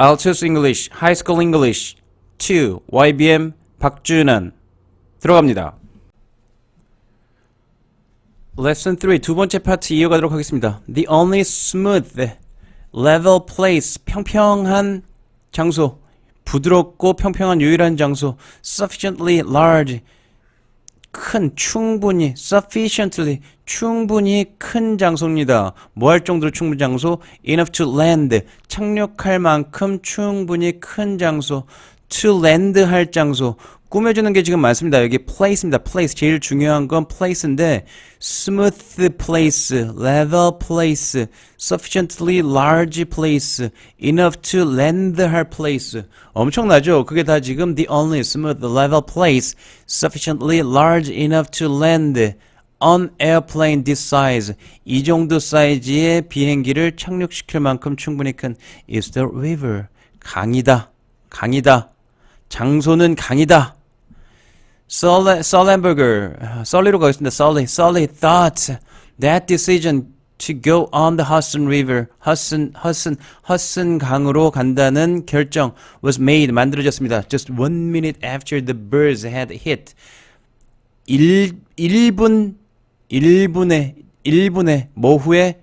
Altus English, High School English 2, YBM 박준환 들어갑니다. Lesson 3 두 번째 파트 이어가도록 하겠습니다. The only smooth, level place 평평한 장소 부드럽고 평평한 유일한 장소 sufficiently large 큰 충분히 sufficiently 충분히 큰 장소입니다. 뭐 할 정도로 충분 장소? enough to land 착륙할 만큼 충분히 큰 장소 to land 할 장소 꾸며주는 게 지금 많습니다. 여기 place입니다. place 제일 중요한 건 place인데 smooth place, level place, sufficiently large place, enough to land 할 place 엄청나죠? 그게 다 지금 the only smooth level place, sufficiently large enough to land on airplane this size 이 정도 사이즈의 비행기를 착륙시킬 만큼 충분히 큰 is the river 강이다 강이다 장소는 강이다 Sully, Sullenberger, 썰리로 가겠습니다. Sully, Sully thought that decision to go on the Hudson River, Hudson, Hudson, Hudson 강으로 간다는 결정 was made, 만들어졌습니다. Just one minute after the birds had hit. 1, 1분, 1분에, 1분에, 뭐 후에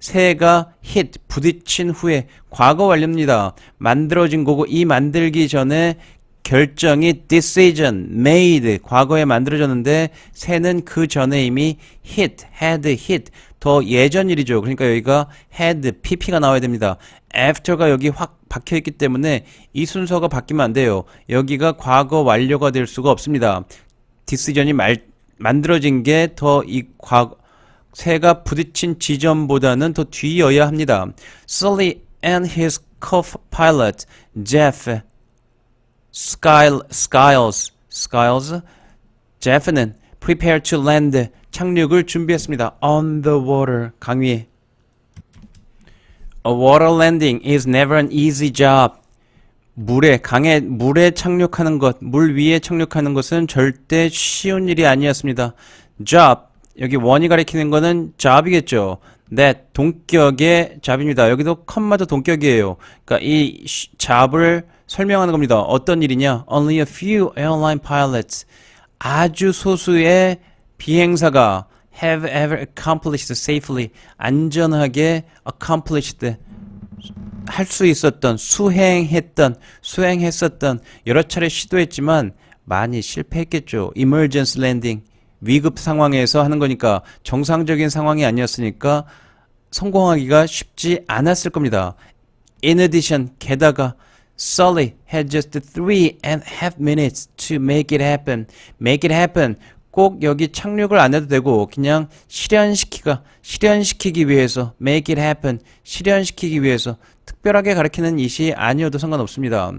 새가 hit, 부딪힌 후에 과거 완료입니다. 만들어진 거고 이 만들기 전에 결정이 decision made 과거에 만들어졌는데 새는 그 전에 이미 hit, had hit 더 예전 일이죠. 그러니까 여기가 had, pp가 나와야 됩니다. after가 여기 확 박혀 있기 때문에 이 순서가 바뀌면 안 돼요. 여기가 과거 완료가 될 수가 없습니다. decision이 말, 만들어진 게 더 이 과거 새가 부딪힌 지점보다는 더 뒤여야 합니다. Sully and his co-pilot Jeff Skyle, Skiles, Skiles, Jeff는 prepare to land 착륙을 준비했습니다. On the water 강 위에. A water landing is never an easy job. 물에 강에 물에 착륙하는 것, 물 위에 착륙하는 것은 절대 쉬운 일이 아니었습니다. job 여기 원이 가리키는 거는 job이겠죠. that 동격의 job입니다. 여기도 컴마도 동격이에요. 그러니까 이 시- job을 설명하는 겁니다. 어떤 일이냐? Only a few airline pilots 아주 소수의 비행사가 have ever accomplished safely 안전하게 accomplished 할 수 있었던 수행했던 수행했었던 여러 차례 시도했지만 많이 실패했겠죠. emergency landing 위급 상황에서 하는 거니까 정상적인 상황이 아니었으니까 성공하기가 쉽지 않았을 겁니다. In addition, 게다가 Sully had just three and a half minutes to make it happen. Make it happen. 꼭 여기 착륙을 안 해도 되고 그냥 실현시키가 실현시키기 위해서 make it happen 실현시키기 위해서 특별하게 가리키는 이 시 아니어도 상관없습니다.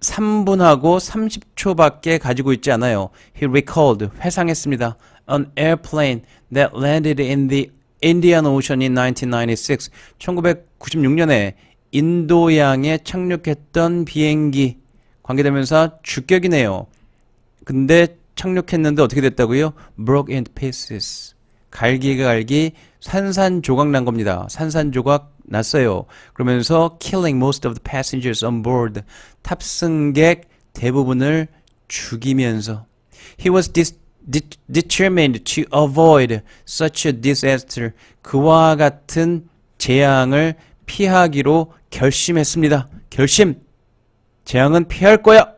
3분하고 30초밖에 가지고 있지 않아요. He recalled 회상했습니다. An airplane that landed in the Indian Ocean in 1996. 1996년에 인도양에 착륙했던 비행기 관계대명사 주격이네요. 근데 착륙했는데 어떻게 됐다고요? Broke into pieces. 갈기가 갈기 산산조각 난 겁니다. 산산조각 났어요. 그러면서 killing most of the passengers on board. 탑승객 대부분을 죽이면서 He was dis, de, determined to avoid such a disaster. 그와 같은 재앙을 피하기로 결심했습니다. 결심. 재앙은 피할 거야.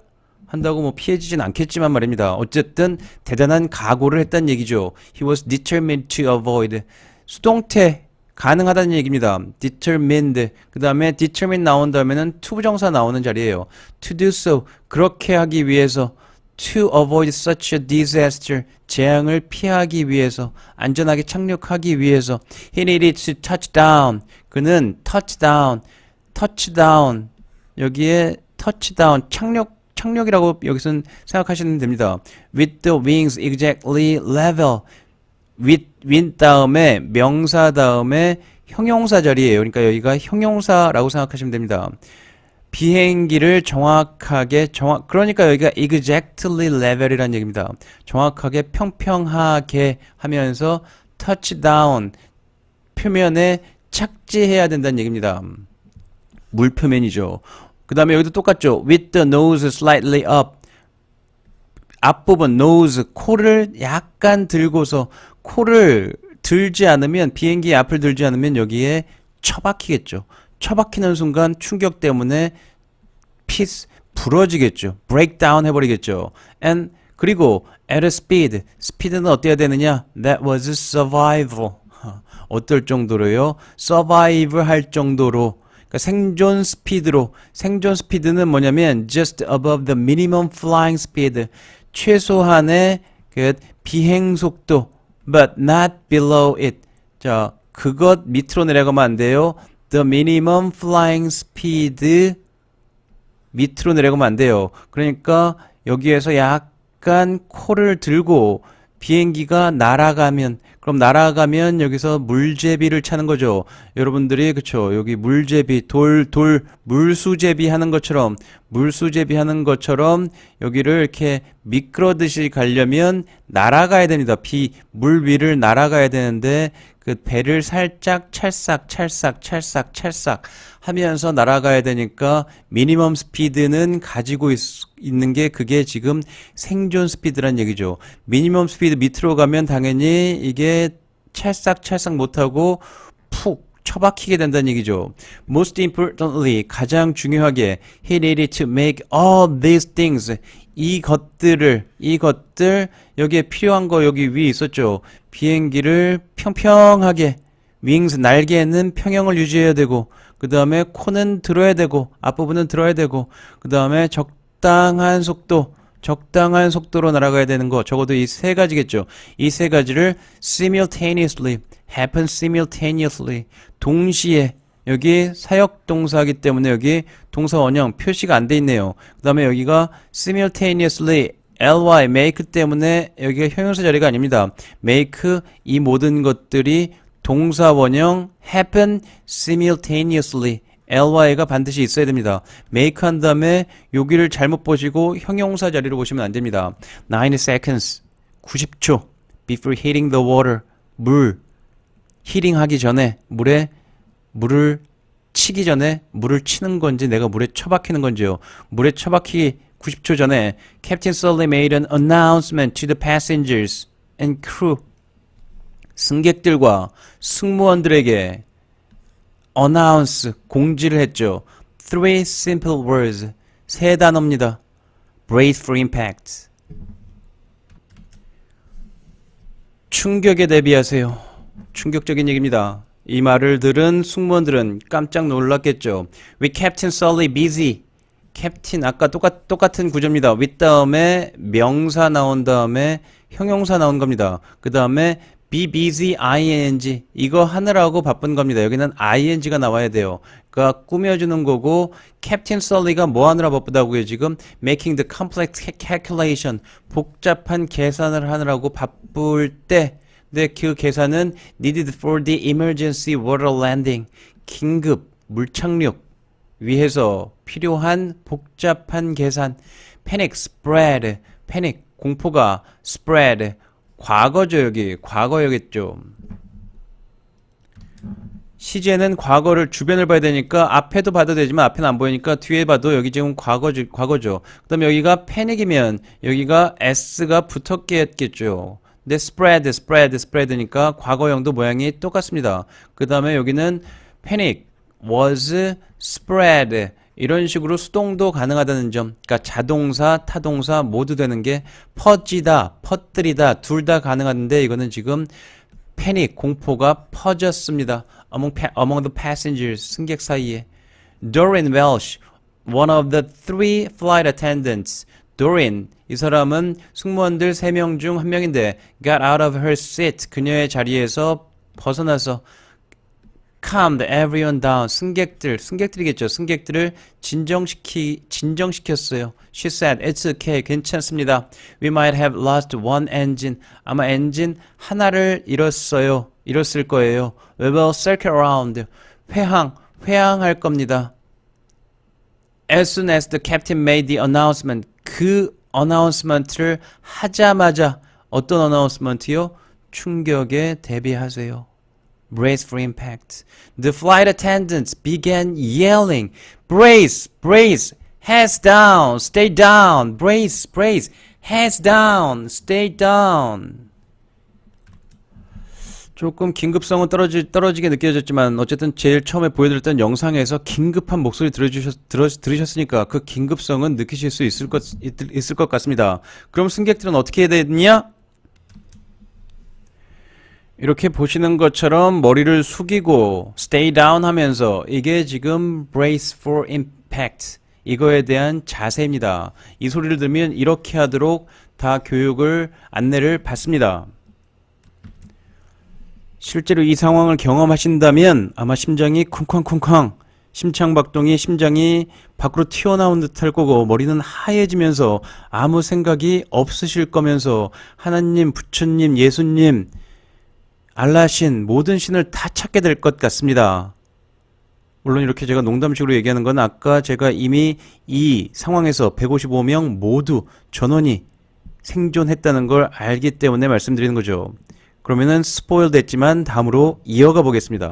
한다고 뭐 피해지진 않겠지만 말입니다. 어쨌든 대단한 각오를 했다는 얘기죠. He was determined to avoid. 수동태 가능하다는 얘기입니다. determined. 그 다음에 determined 나온 다음에는 to 부정사 나오는 자리예요. to do so. 그렇게 하기 위해서 to avoid such a disaster. 재앙을 피하기 위해서 안전하게 착륙하기 위해서 he needed to touch down. 그는 touch down. 여기에 down 착륙 착륙이라고 여기서는 생각하시면 됩니다. With the wings exactly level. with, with 다음에 명사 다음에 형용사 자리예요. 그러니까 여기가 형용사라고 생각하시면 됩니다. 비행기를 정확하게 정확 그러니까 여기가 exactly level이라는 얘기입니다. 정확하게 평평하게 하면서 touch down 표면에 착지해야 된다는 얘기입니다. 물 표면이죠. 그 다음에 여기도 똑같죠. with the nose slightly up. 앞부분 nose 코를 약간 들고서 코를 들지 않으면 비행기 앞을 들지 않으면 여기에 처박히겠죠. 처박히는 순간 충격 때문에 피스 부러지겠죠. breakdown 해버리겠죠. and 그리고 at a speed 스피드는 어때야 되느냐? that was survival 어떨 정도로요? survive 할 정도로 그러니까 생존 스피드로. 생존 스피드는 뭐냐면 just above the minimum flying speed. 최소한의 그 비행 속도 but not below it. 자 그것 밑으로 내려가면 안 돼요. the minimum flying speed 밑으로 내려가면 안 돼요. 그러니까 여기에서 약간 코를 들고 비행기가 날아가면 그럼 날아가면 여기서 물제비를 차는 거죠. 여러분들이 그쵸 여기 물제비 돌 돌 물수제비 하는 것처럼 물수제비 하는 것처럼 여기를 이렇게 미끄러듯이 가려면 날아가야 됩니다. 비 물 위를 날아가야 되는데 그 배를 살짝 찰싹 찰싹 찰싹 찰싹 하면서 날아가야 되니까 미니멈 스피드는 가지고 있, 있는 게 그게 지금 생존 스피드란 얘기죠. 미니멈 스피드 밑으로 가면 당연히 이게 찰싹 찰싹 못하고 푹 처박히게 된다는 얘기죠. Most importantly, 가장 중요하게, he needed to make all these things. 이 것들을, 이 것들, 여기에 필요한 거 여기 위에 있었죠. 비행기를 평평하게, 윙스, 날개는 평형을 유지해야 되고, 그 다음에 코는 들어야 되고, 앞부분은 들어야 되고, 그 다음에 적당한 속도, 적당한 속도로 날아가야 되는 거 적어도 이 세 가지겠죠. 이 세 가지를 simultaneously, happen simultaneously 동시에 여기 사역 동사이기 때문에 여기 동사 원형 표시가 안 돼 있네요. 그 다음에 여기가 simultaneously ly make 때문에 여기가 형용사 자리가 아닙니다. make 이 모든 것들이 동사 원형 happen simultaneously ly가 반드시 있어야 됩니다. make 한 다음에 여기를 잘못 보시고 형용사 자리로 보시면 안 됩니다. 90 seconds 90초 before hitting the water 물 히링 하기 전에 물에 물을 치기 전에 물을 치는 건지 내가 물에 처박히는 건지요. 물에 처박히기 90초 전에 Captain Sully made an announcement to the passengers and crew 승객들과 승무원들에게 announce 공지를 했죠. Three simple words 세 단어입니다. Brace for impact 충격에 대비하세요. 충격적인 얘기입니다. 이 말을 들은 승무원들은 깜짝 놀랐겠죠. With Captain Sully busy. 캡틴 아까 똑같 똑같은 구조입니다. with 다음에 명사 나온 다음에 형용사 나온 겁니다. 그 다음에 be busy ing 이거 하느라고 바쁜 겁니다. 여기는 ing가 나와야 돼요. 그러니까 꾸며주는 거고 캡틴 썰리가 뭐 하느라 바쁘다고요 지금 making the complex calculation 복잡한 계산을 하느라고 바쁠 때 근데 그 계산은 needed for the emergency water landing 긴급 물착륙 위해서 필요한 복잡한 계산 panic spread panic 공포가 spread 과거죠 여기 과거여겠죠 시제는 과거를 주변을 봐야 되니까 앞에도 봐도 되지만 앞에는 안 보이니까 뒤에 봐도 여기 지금 과거죠 과거죠. 그 다음에 여기가 패닉이면 여기가 s가 붙었게 했겠죠. 근데 spread spread spread니까 과거형도 모양이 똑같습니다. 그 다음에 여기는 panic was spread 이런 식으로 수동도 가능하다는 점 그러니까 자동사 타동사 모두 되는 게 퍼지다 퍼뜨리다 둘 다 가능한데 이거는 지금 패닉 공포가 퍼졌습니다. Among, pa- among the passengers 승객 사이에. Doreen Welsh one of the three flight attendants. Doreen 이 사람은 승무원들 세명중 한 명인데 got out of her seat 그녀의 자리에서 벗어나서 calmed everyone down. 승객들, 승객들이겠죠. 승객들을 진정시키, 진정시켰어요. She said, it's okay. 괜찮습니다. We might have lost one engine. 아마 엔진 하나를 잃었어요. 잃었을 거예요. We will circle around. 회항, 회항할 겁니다. As soon as the captain made the announcement, 그 announcement를 하자마자 어떤 announcement요? 충격에 대비하세요. Brace for impact. The flight attendants began yelling, Brace, brace, heads down, stay down, brace, brace, heads down, stay down. 조금 긴급성은 떨어지, 떨어지게 느껴졌지만 어쨌든 제일 처음에 보여드렸던 영상에서 긴급한 목소리 들어주셨, 들어, 들으셨으니까 그 긴급성은 느끼실 수 있을 것, 있, 있을 것 같습니다. 그럼 승객들은 어떻게 해야 되느냐? 이렇게 보시는 것처럼 머리를 숙이고 stay down 하면서 이게 지금 brace for impact 이거에 대한 자세입니다. 이 소리를 들으면 이렇게 하도록 다 교육을 안내를 받습니다. 실제로 이 상황을 경험하신다면 아마 심장이 쿵쾅쿵쾅 심창박동이 심장이 밖으로 튀어나온 듯 할 거고 머리는 하얘지면서 아무 생각이 없으실 거면서 하나님, 부처님, 예수님 알라신 모든 신을 다 찾게 될 것 같습니다. 물론 이렇게 제가 농담식으로 얘기하는 건 아까 제가 이미 이 상황에서 155명 모두 전원이 생존했다는 걸 알기 때문에 말씀드리는 거죠. 그러면은 스포일 됐지만 다음으로 이어가 보겠습니다.